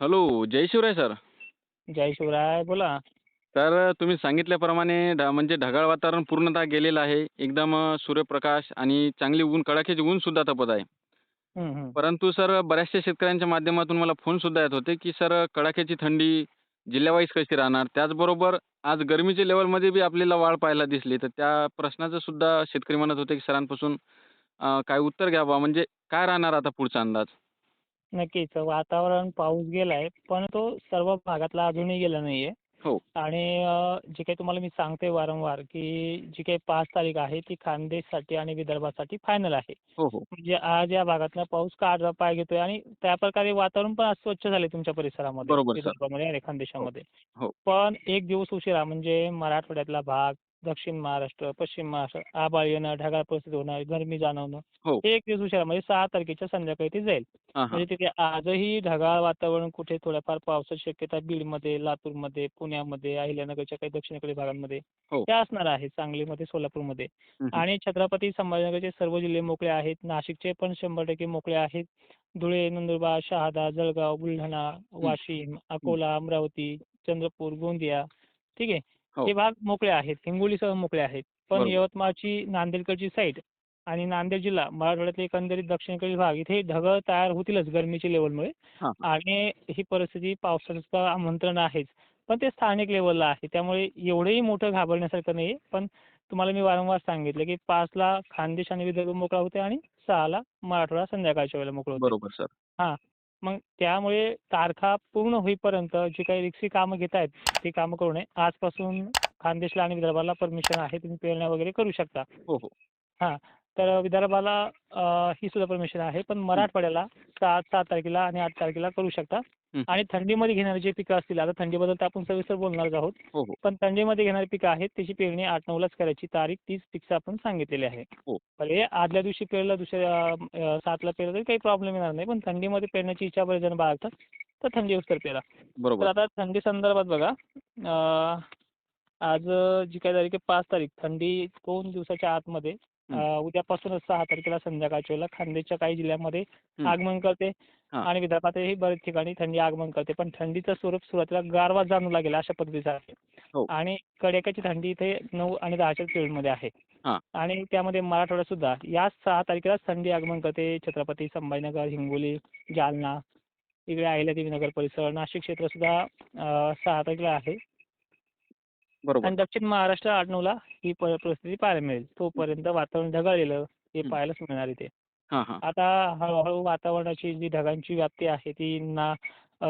Hello जय Shivray sir. जय शिवराय बोला. तर तुम्ही सांगितल्याप्रमाणे ढ म्हणजे ढगाळ वातावरण पूर्णतः गेलेलं आहे. एकदम सूर्यप्रकाश आणि चांगली ऊन कडाक्याची ऊनसुद्धा तपत आहे. परंतु सर बऱ्याचशा शेतकऱ्यांच्या माध्यमातून मला फोनसुद्धा येत होते की सर कडाक्याची थंडी जिल्ह्यावाईज कशी राहणार? त्याचबरोबर आज गरमीच्या लेवलमध्ये बी आपल्याला वाढ पाहायला दिसली. तर त्या प्रश्नाचं सुद्धा शेतकरी म्हणत होते की सरांपासून काय उत्तर घ्यावं? म्हणजे काय राहणार आता पुढचा अंदाज? नक्कीच. वातावरण पाऊस गेलाय पण तो सर्व भागातला अजूनही गेला नाहीये. हो. आणि अ, जे काही तुम्हाला मी सांगते वारंवार की जी काही पाच तारीख आहे ती खानदेशसाठी आणि विदर्भासाठी फायनल आहे. हो हो. म्हणजे आज या भागातला पाऊस काढला पाय घेतोय आणि त्या प्रकारे वातावरण पण आज स्वच्छ झाले तुमच्या परिसरामध्ये बरोबर सर. विदर्भामध्ये आणि खानदेशामध्ये. हो. पण एक दिवस उशिरा म्हणजे मराठवाड्यातला भाग दक्षिण महाराष्ट्र पश्चिम महाराष्ट्र आभाळ येणं ढगाळ परिस्थिती होणं गरमी जाणवणं हो. हे एक दिवस उशिरा म्हणजे सहा तारखेच्या संध्याकाळी ते जाईल. म्हणजे तिथे आजही ढगाळ वातावरण कुठे थोड्याफार पावसाची शक्यता बीडमध्ये लातूरमध्ये पुण्यामध्ये अहिल्यानगरच्या काही दक्षिणेकडील भागांमध्ये हो. त्या असणार आहे सांगलीमध्ये सोलापूरमध्ये. आणि छत्रपती संभाजीनगरचे सर्व जिल्हे मोकळे आहेत नाशिकचे पण शंभर टक्के मोकळे आहेत. धुळे नंदुरबार शहादा जळगाव बुलढाणा वाशिम अकोला अमरावती चंद्रपूर गोंदिया ठीक आहे. हो. हे भाग मोकळे आहेत हिंगोलीसह मोकळे आहेत. पण यवतमाळची नांदेडकडची साईड आणि नांदेड जिल्हा मराठवाड्यातले एकंदरीत दक्षिणेकडील भाग इथे ढगं तयार होतीलच गरमीच्या लेवलमुळे आणि ही परिस्थिती पावसाचं आमंत्रण आहेच. पण ते स्थानिक लेवलला आहे. त्यामुळे एवढंही मोठं घाबरण्यासारखं नाही पण तुम्हाला मी वारंवार सांगितलं की पाचला खानदेश आणि विदर्भ मोकळा होते आणि सहाला मराठवाडा संध्याकाळच्या वेळेला मोकळं होते. बरोबर सर. हां. मग त्यामुळे तारखा पूर्ण होईपर्यंत जी काही रिक्षी कामं घेत आहेत ती कामं करू नये आजपासून खानदेशला आणि विदर्भाला परमिशन आहे तुम्ही पेरण्या वगैरे करू शकता हो हो हां तर विदर्भाला ही सुद्धा परमिशन आहे पण मराठवाड्याला सात सात तारखेला आणि आठ तारखेला करू शकता. आणि थंडीमध्ये घेणारी जे पिकं असतील आता थंडीबद्दल तर आपण सविस्तर बोलणारच आहोत. हो हो. पण थंडीमध्ये घेणारी पिकं आहेत त्याची पेरणी आठ नऊलाच करायची. तारीख तीस फिक्स आपण सांगितलेली आहे. हो. भले आदल्या दिवशी पेरलं दुसऱ्या अं, सातला पेरलं तरी काही प्रॉब्लेम येणार नाही. पण थंडीमध्ये पेरण्याची इच्छा बरेच जण बाळगतात तर थंडी उत्तर पेरा. तर बरोबर आता थंडी संदर्भात बघा अं, आज जी काय तारीख आहे पाच तारीख. थंडी दोन दिवसाच्या आतमध्ये उद्यापासूनच सहा तारखेला संध्याकाळच्या वेळेला खानदेशच्या काही जिल्ह्यामध्ये. आगमन करते आणि विदर्भातही बरेच ठिकाणी थंडी आगमन करते. पण थंडीचं स्वरूप सुरुवातीला गारवा जाणू लागेल अशा पद्धतीचं आहे. हो. आणि कड्याकाची थंडी इथे नऊ आणि दहाच्या पिरियडमध्ये आहे. हां. आणि त्यामध्ये मराठवाड्यात सुद्धा याच सहा तारखेला थंडी आगमन करते. छत्रपती संभाजीनगर हिंगोली जालना इकडे अहिल्यादेवीनगर परिसर नाशिक क्षेत्र सुद्धा सहा तारखेला आहे. आणि दक्षिण महाराष्ट्र आठ नऊला ही प- परिस्थिती पाहायला मिळेल. तोपर्यंत वातावरण ढगाळलेलं हे हं. पाहायलाच मिळणार इथे. हां हां. आता हळूहळू वातावरणाची जी ढगांची व्याप्ती आहे ती ना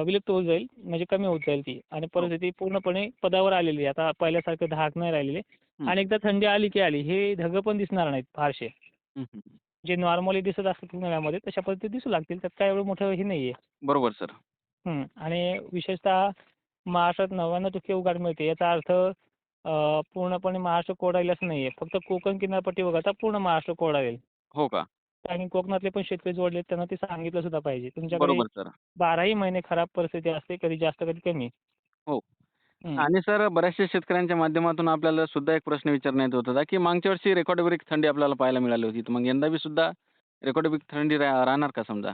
विलुप्त होत जाईल म्हणजे कमी होत जाईल ती. आणि हो. परिस्थिती पूर्णपणे पदावर आलेली आहे. आता पहिल्यासारखं धाक नाही राहिलेले. हं, आणि एकदा थंडी आली की आली हे ढगं पण दिसणार नाहीत फारसे. हं, हं. जे नॉर्मली दिसत असतात उन्हाळ्यामध्ये तशा पद्धतीत दिसू लागतील. त्यात काय एवढं मोठं हे नाही आहे बरोबर सर. हं. आणि विशेषतः महाराष्ट्रात नव्याण्णव टक्के उघाड मिळते. याचा अर्थ पूर्णपणे महाराष्ट्र कोरडा येईल असं नाही आहे फक्त कोकण किनारपट्टी वगळता पूर्ण महाराष्ट्र कोरडा येईल हो का? आणि कोकणातले पण शेतकरी जोडले त्यांना ते सांगितलं सुद्धा पाहिजे. तुमच्याकडे बरोबर सर. बाराही महिने खराब परिस्थिती असते कधी जास्त कधी कमी. हो. आणि सर बऱ्याचशा शेतकऱ्यांच्या माध्यमातून आपल्याला सुद्धा एक प्रश्न विचारण्यात येत होता की मागच्या वर्षी रेकॉर्ड ब्रेक थंडी आपल्याला पाहायला मिळाली होती तर मग यंदा बी सुद्धा रेकॉर्ड ब्रेक थंडी रा- राहणार का समजा?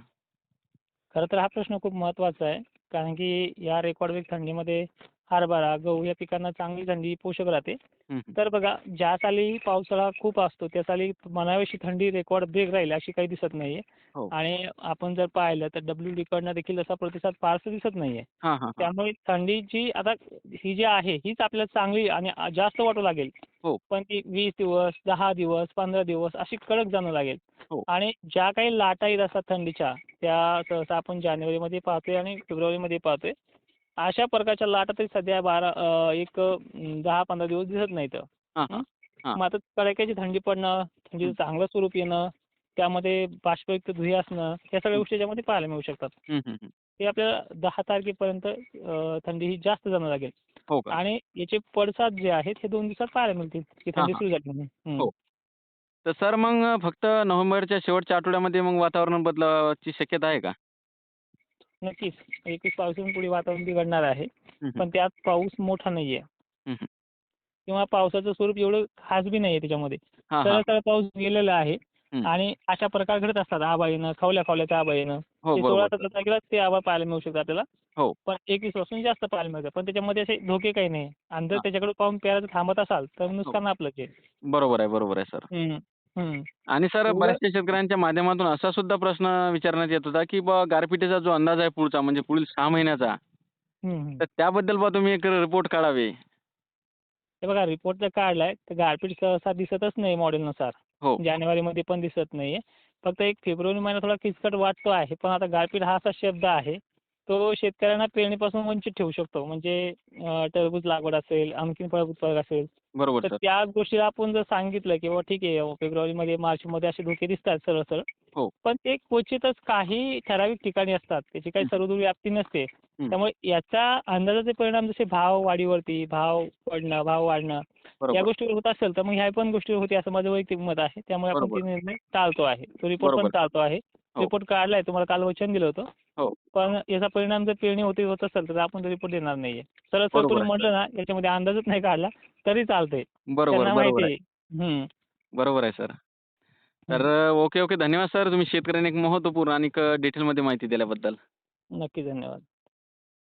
खरं तर हा प्रश्न खूप महत्त्वाचा आहे कारण की या रेकॉर्ड वेग थंडीमध्ये हरभरा गहू या पिकांना चांगली थंडी पोषक राहते. तर बघा ज्या साली पावसाळा खूप असतो त्या साली म्हणावीशी थंडी रेकॉर्ड ब्रेक राहील अशी काही दिसत नाहीये. हो. आणि आपण जर पाहिलं तर डब्ल्यू डी कडनं देखील असा प्रतिसाद फारसा दिसत नाहीये. त्यामुळे थंडीची आता ही जी आहे हीच आपल्याला चांगली आणि जास्त वाटू लागेल. हो. पण ती वीस दिवस दहा दिवस पंधरा दिवस अशी कडक जाणं लागेल. हो. आणि ज्या काही लाटा येत असतात थंडीच्या त्या सहसा आपण जानेवारीमध्ये पाहतोय आणि फेब्रुवारीमध्ये पाहतोय. अशा प्रकारच्या लाटा तरी सध्या बारा एक दहा पंधरा दिवस दिसत नाहीत. मग आता कडाक्याची थंडी पडणं थंडीचं चांगलं स्वरूप येणं त्यामध्ये बाष्पयुक्त धुळी असणं या सगळ्या गोष्टी याच्यामध्ये पाहायला मिळू शकतात. ते आपल्याला दहा तारखेपर्यंत थंडी ही जास्त जाणं लागेल. हो आणि याचे पडसाद जे आहेत हे दोन दिवसात पाहायला मिळतील की थंडी सुरू झाली म्हणून. हो. तर सर मग फक्त नोव्हेंबरच्या शेवटच्या आठवड्यामध्ये मग वातावरण बदलाची शक्यता आहे का? नक्कीच एकवीस पावसाहून पुढे वातावरण बिघडणार आहे. पण त्यात पाऊस मोठा नाहीये. किंवा पावसाचं स्वरूप एवढं खास बी नाहीये त्याच्यामध्ये सरळ सरळ पाऊस गेलेला आहे. आणि अशा प्रकार घडत असतात आबा येणं खवल्या खवल्याचं आबा येणं हो सोळा सतरा तारखेला ते आबा पाहायला मिळू शकतात आपल्याला हो. पण एकवीसपासून जास्त पाहायला मिळतं पण त्याच्यामध्ये असे धोके काही नाही आणि जर. त्याच्याकडे पाहून पेरायचं थांबत असाल तर हो. नुकसान आपलंच आहे बरोबर आहे बरोबर आहे सर. आणि सर बऱ्याचशा शेतकऱ्यांच्या माध्यमातून असा सुद्धा प्रश्न विचारण्यात येत होता की बा गारपिटीचा जो अंदाज आहे पुढचा म्हणजे पुढील सहा महिन्याचा. तर त्याबद्दल बा तुम्ही एक रिपोर्ट काढावे. हे बघा रिपोर्ट जर काढलाय तर गारपीट सहसा दिसतच नाही मॉडेलनुसार हो. जानेवारीमध्ये पण दिसत नाहीये. फक्त एक फेब्रुवारी महिना थोडा किचकट वाटतो आहे पण आता गारपीट हा असा शब्द आहे तो शेतकऱ्यांना पेरणीपासून वंचित ठेवू शकतो. म्हणजे टरबूज लागवड असेल आणखीन फळ उत्पादक असेल बरोबर तर सर त्या गोष्टीला आपण जर सांगितलं की बाबा ठीक आहे अहो, फेब्रुवारीमध्ये मार्चमध्ये असे धोके दिसतात सरळ सरळ हो. पण ते क्वचितच काही ठराविक ठिकाणी असतात त्याची काही हं. सर्वदूर व्याप्ती नसते हं. त्यामुळे याचा अंदाजाचे परिणाम जसे भाव वाढीवरती भाव पडणं भाव वाढणं या बरोबर गोष्टीवर होत असेल तर मग ह्या पण गोष्टीवर होते असं माझं वैयक्तिक मत आहे त्यामुळे आपण बरोबर. ते निर्णय टाळतो आहे तो रिपोर्ट पण बरोबर. टाळतो आहे हो. रिपोर्ट काढलाय तुम्हाला काल वचन दिलं होतं हो. पण याचा परिणाम जर पेरणी होते होत असेल तर आपण तो रिपोर्ट देणार नाहीये सरळ सरळ बरोबर तुम्ही आहे. म्हटलं ना याच्यामध्ये अंदाजच नाही काढला तरी चालतंय. बरोबर बरोबर आहे. हम्म. बरोबर आहे सर. तर ओके ओके. धन्यवाद सर. तुम्ही शेतकऱ्यांनी एक महत्त्वपूर्ण आणि डिटेलमध्ये माहिती दिल्याबद्दल. नक्की धन्यवाद.